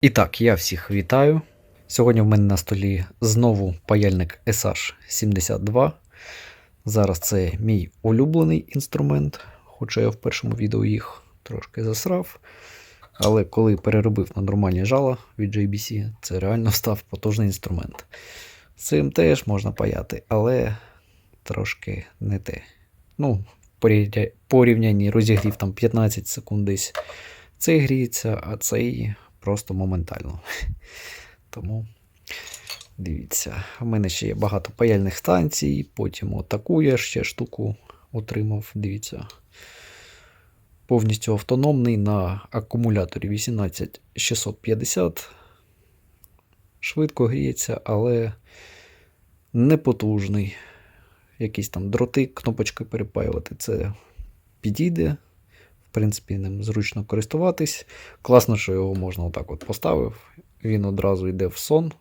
І так, я всіх вітаю. Сьогодні в мене на столі знову паяльник SH72. Зараз це мій улюблений інструмент, хоча я в першому відео їх трошки засрав. Але коли переробив на нормальні жала від JBC, це реально став потужний інструмент. Цим теж можна паяти, але трошки не те. Ну, в порівнянні розігрів там 15 секунд десь. Цей гріється, а цей просто моментально. Тому дивіться, в мене ще є багато паяльних станцій, потім отаку я ще штуку отримав. Дивіться. Повністю автономний на акумуляторі 18650. Швидко гріється, але не потужний. Якісь там дроти, кнопочки перепаювати. Це підійде. В принципі, ним зручно користуватись. Класно, що його можна отак от поставив. Він одразу йде в сон.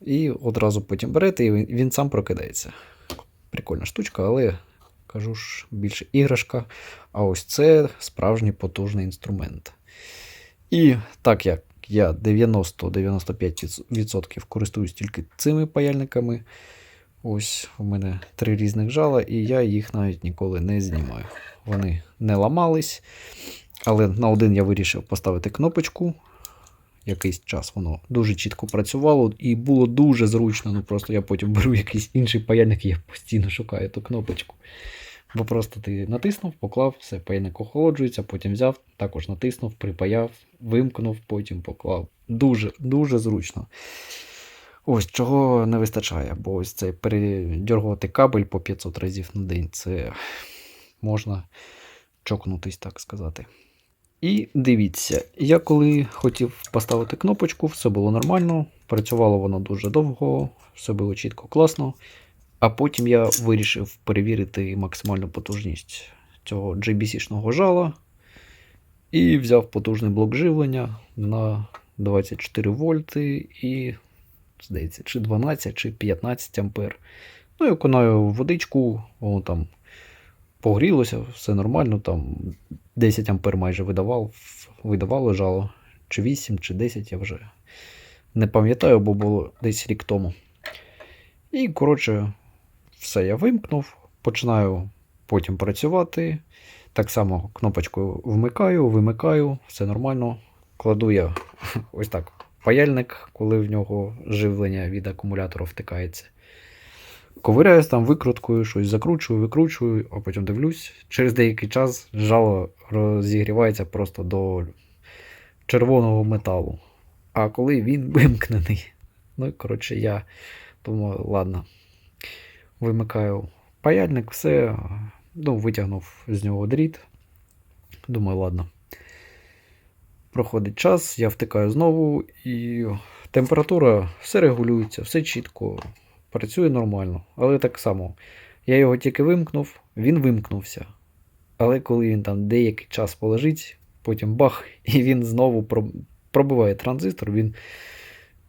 І одразу потім берете, і він, сам прокидається. Прикольна штучка, але кажу ж, більше іграшка. А ось це справжній потужний інструмент. І так як я 90-95% користуюсь тільки цими паяльниками. Ось у мене три різних жала, і я їх навіть ніколи не знімаю. Вони не ламались. Але на один я вирішив поставити кнопочку. Якийсь час воно дуже чітко працювало і було дуже зручно. Ну просто я потім беру якийсь інший паяльник і я постійно шукаю ту кнопочку. Бо просто ти натиснув, поклав, все, паяльник охолоджується, потім взяв, також натиснув, припаяв, вимкнув, потім поклав. Дуже, дуже зручно. Ось чого не вистачає, бо ось це передергувати кабель по 500 разів на день, це можна чокнутись, так сказати. І дивіться, я коли хотів поставити кнопочку, все було нормально, працювало воно дуже довго, все було чітко, класно. А потім я вирішив перевірити максимальну потужність цього JBC-шного жала і взяв потужний блок живлення на 24 вольти і здається, чи 12, чи 15 ампер. Ну і окунаю водичку, воно там погрілося, все нормально, там 10 ампер майже видавав, видавало жало, чи 8, чи 10, я вже не пам'ятаю, бо було десь рік тому. І, коротше, все я вимкнув, починаю потім працювати. Так само кнопочкою вмикаю, вимикаю, все нормально. Кладу я ось так паяльник, коли в нього живлення від акумулятора втикається. Ковиряюсь там викруткою, щось закручую, викручую, а потім дивлюсь. Через деякий час жало розігрівається просто до червоного металу. А коли він вимкнений. Ну, і, коротше, я думаю, ладно. Вимикаю паяльник, все. Ну, витягнув з нього дріт. Думаю, ладно. Проходить час, я втикаю знову, і температура все регулюється, все чітко, працює нормально. Але так само, я його тільки вимкнув, він вимкнувся. Але коли він там деякий час полежить, потім бах, і він знову пробиває транзистор, він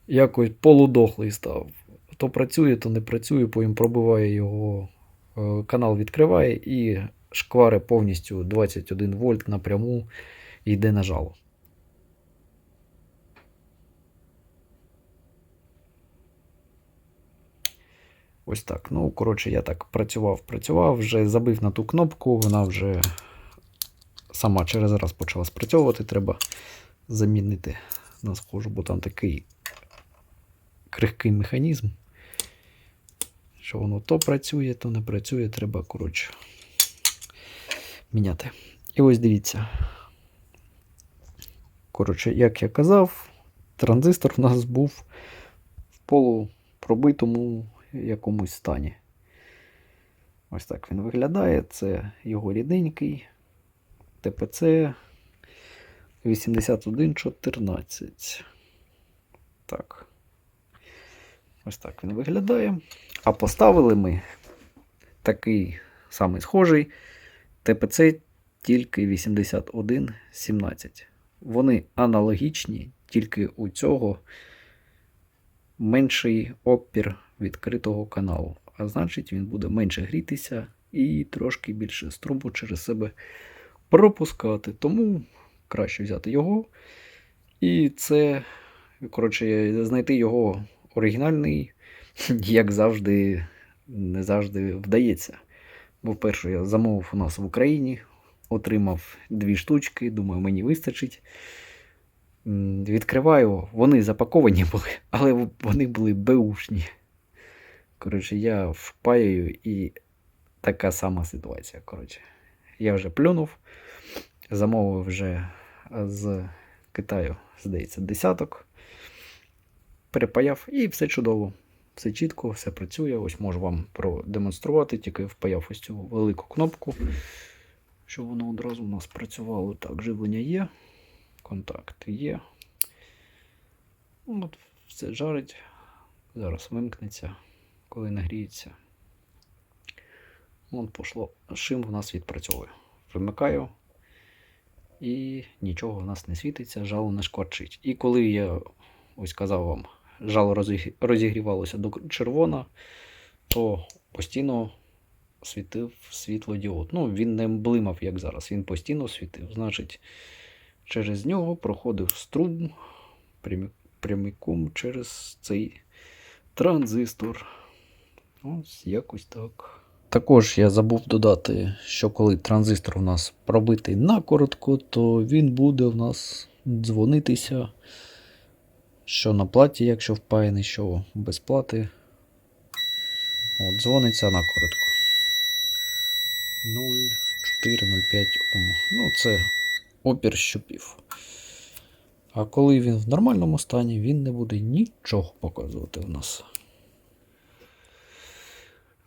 якось полудохлий став. То працює, то не працює, потім пробиває його, е, канал відкриває і шквари повністю 21 вольт напряму йде на жало. Ось так. Ну, коротше, я так працював, працював, вже забив на ту кнопку, вона вже сама через раз почала спрацьовувати. Треба замінити на схожу, бо там такий крихкий механізм. Що воно то працює, то не працює, треба, коротше, міняти. І ось дивіться. Коротше, як я казав, транзистор у нас був в полупробитому якомусь стані. Ось так він виглядає. Це його рідненький ТПЦ 8114. Так. Ось так він виглядає. А поставили ми такий самий схожий ТПЦ тільки 8117. Вони аналогічні, тільки у цього менший опір відкритого каналу. А значить, він буде менше грітися і трошки більше струму через себе пропускати. Тому краще взяти його. І це, коротше, знайти його оригінальний, як завжди, не завжди вдається. Бо вперше я замовив у нас в Україні, отримав дві штучки, думаю, мені вистачить. Відкриваю, вони запаковані були, але вони були беушні. Коротше, я впаюю і така сама ситуація. Коротше, я вже плюнув, замовив вже з Китаю, здається, десяток. Перепаяв і все чудово. Все чітко, все працює. Ось можу вам продемонструвати, тільки впаяв ось цю велику кнопку, щоб воно одразу у нас працювало. Так, живлення є, контакт є. От все жарить. Зараз вимкнеться, коли нагріється. Вон пошло. Шим в нас відпрацьовує. Вимикаю. І нічого в нас не світиться, жало не шкварчить. І коли я ось казав вам, жало розігрівалося до червона, то постійно світив світлодіод. Ну, він не блимав, як зараз, він постійно світив. Значить, через нього проходив струм прямиком через цей транзистор. Ось якось так. Також я забув додати, що коли транзистор у нас пробитий на коротко, то він буде в нас дзвонитися. Що на платі, якщо впаяний, що без плати. От, дзвониться на коротко. 0,405 Ом. Ну, це опір щупів. А коли він в нормальному стані, він не буде нічого показувати в нас.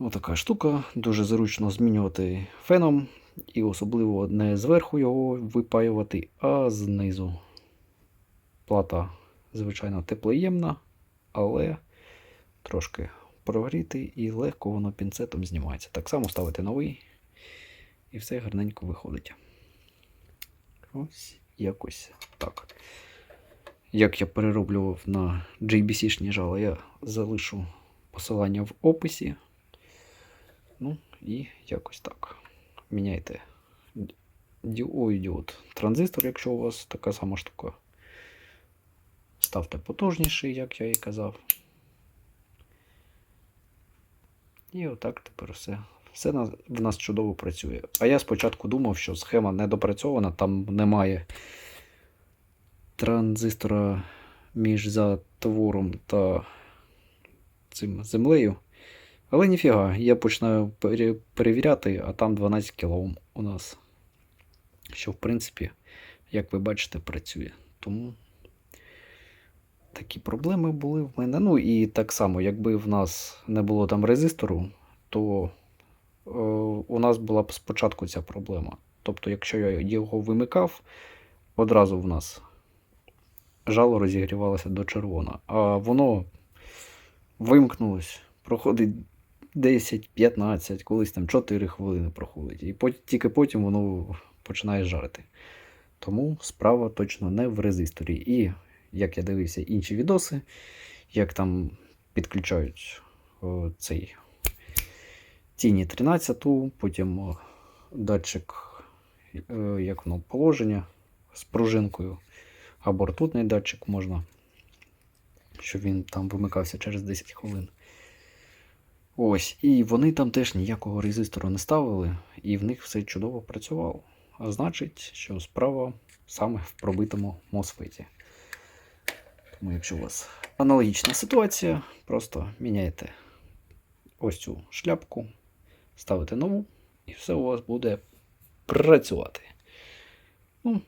Отака штука. Дуже зручно змінювати феном. І особливо не зверху його випаювати, а знизу. Плата, звичайно, теплоємна, але трошки прогріти і легко воно пінцетом знімається. Так само ставити новий, і все гарненько виходить. Ось якось так. Як я перероблював на JBC-шні жала, я залишу посилання в описі. Ну і якось так. Міняйте ой. Транзистор, якщо у вас така сама штука. Ставте потужніший, як я і казав. І отак тепер все. Все в нас чудово працює. А я спочатку думав, що схема не допрацьована, там немає транзистора між затвором та цим землею. Але ніфіга, я починаю перевіряти, а там 12 кОм у нас. Що, в принципі, як ви бачите, працює. Тому такі проблеми були в мене. Ну і так само, якби в нас не було там резистору, то е, у нас була б спочатку ця проблема. Тобто, якщо я його вимикав, одразу в нас жало розігрівалося до червона, а воно вимкнулось, проходить 10-15, колись там 4 хвилини проходить. І пот- тільки потім воно починає жарити. Тому справа точно не в резисторі. І як я дивився інші відоси, як там підключають о, цей тіні 13, потім о, датчик, е, як воно, положення з пружинкою, або ртутний датчик можна, щоб він там вимикався через 10 хвилин. Ось, і вони там теж ніякого резистору не ставили, і в них все чудово працювало. А значить, що справа саме в пробитому мосфеті. Тому, якщо у вас аналогічна ситуація, просто міняєте ось цю шляпку, ставите нову, і все у вас буде працювати. Ну,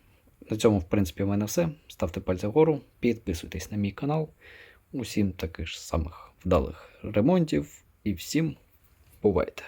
на цьому, в принципі, в мене все. Ставте пальці вгору, підписуйтесь на мій канал. Усім таких ж самих вдалих ремонтів і всім бувайте!